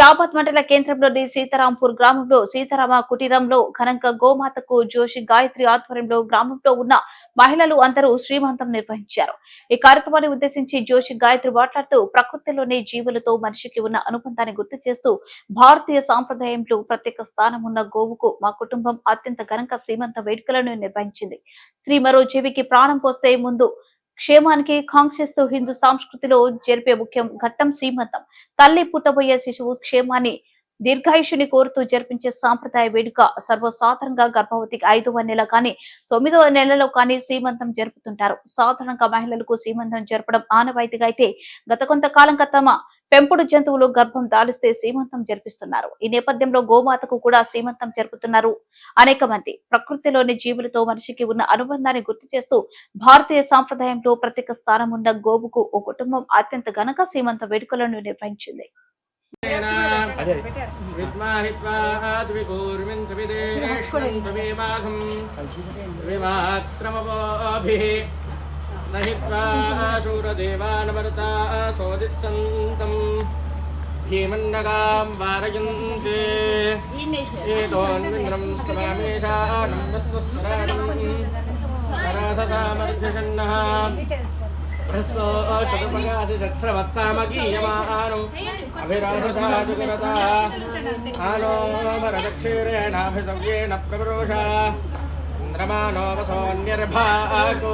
షాబాద్ మండల కేంద్రంలోని సీతారాంపూర్ గ్రామంలో సీతారామ కుటీరంలో ఘనంగా గోమాతకు జోషి గాయత్రి ఆధ్వర్యంలో గ్రామంలో ఉన్న మహిళలు అందరూ శ్రీమంతం నిర్వహించారు. ఈ కార్యక్రమాన్ని ఉద్దేశించి జోషి గాయత్రి మాట్లాడుతూ ప్రకృతిలోని జీవులతో మనిషికి ఉన్న అనుబంధాన్ని గుర్తు చేస్తూ భారతీయ సాంప్రదాయంలో ప్రత్యేక స్థానం ఉన్న గోవుకు మా కుటుంబం అత్యంత ఘనంగా శ్రీమంత వేడుకలను నిర్వహించింది. శ్రీ మరో జీవికి ప్రాణం పోసే ముందు క్షేమానికి కాంక్షిస్తూ హిందూ సంస్కృతిలో జరిపే ముఖ్యం ఘట్టం సీమంతం తల్లి పుట్టబోయే శిశువు క్షేమాన్ని దీర్ఘాయుషుని కోరుతూ జరిపించే సాంప్రదాయ వేడుక సర్వసాధారణంగా గర్భవతికి ఐదవ నెల కానీ తొమ్మిదవ నెలలో కానీ సీమంతం జరుపుతుంటారు. సాధారణంగా మహిళలకు సీమంతం జరపడం ఆనవాయితీగా అయితే గత కొంతకాలంగా తమ పెంపుడు జంతువులు గర్భం దాలిస్తే సీమంతం జరిపిస్తున్నారు. ఈ నేపథ్యంలో గోమాతకు కూడా సీమంతం జరుపుతున్నారు. అనేక మంది ప్రకృతిలోని జీవులతో మనిషికి ఉన్న అనుబంధాన్ని గుర్తు చేస్తూ భారతీయ సాంప్రదాయంలో ప్రత్యేక స్థానం ఉన్న గోవుకు ఓ కుటుంబం అత్యంత ఘనంగా సీమంత వేడుకలను నిర్వహించింది. न हि त्वा शूरदेवानमरुता सोदित्सन्तम् भीमन्नगाम् वारयन्ते एतोन्विन्द्रम् स्तवामेषानम् वस्वस्वराणम् कराससामर्ध्यषण्णः प्रस्तो शतपगासि सत्स्रवत्सामगीयमानम् अभिराधसा जुगरता आनो भरदक्षीरेणाभिसव्येन प्रवरोषा इन्द्रमानो वसोऽन्यर्भाको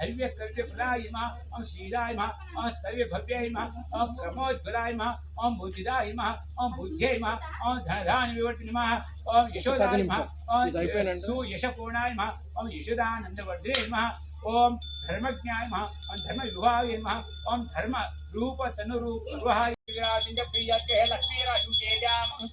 हरिवे कर्जफलाय मा ओम शीलाय मा ॐ स्तव्य भव्याय मा ॐ क्रमोज्ज्वलाय मा ॐ बुद्धिदाय मा ॐ बुद्ध्यै मा ॐ धनधान विवर्तिनि ओम ॐ यशोदाय मा ॐ सुयशपूर्णाय मा ॐ यशोदानन्दवर्धिने मा ॐ धर्मज्ञाय मा ॐ धर्मविभाय मा ॐ धर्म रूप तनुरूप विवाहाय विराजिन्द्र प्रियते लक्ष्मीराशुं चेद्यामं